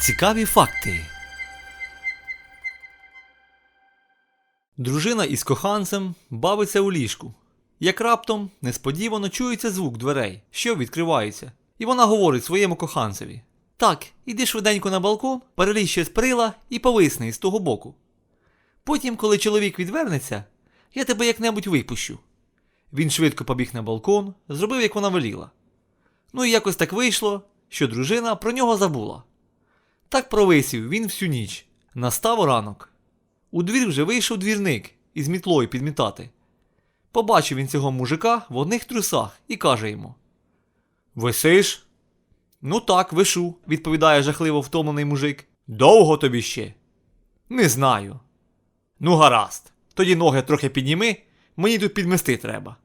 Цікаві факти. Дружина із коханцем бавиться у ліжку. Як раптом несподівано чується звук дверей, що відкриваються, і вона говорить своєму коханцеві: Так, іди швиденько на балкон, перелізь ще з прила і повисни з того боку. Потім, коли чоловік відвернеться, я тебе як-небудь випущу. Він швидко побіг на балкон, зробив, як вона веліла. Ну і якось так вийшло, що дружина про нього забула. Так провисів він всю ніч. Настав ранок. У двір вже вийшов двірник із мітлою підмітати. Побачив він цього мужика в одних трусах і каже йому: Висиш? Ну так, вишу, відповідає жахливо втомлений мужик. Довго тобі ще? Не знаю. Ну, гаразд. Тоді ноги трохи підніми, мені тут підмести треба.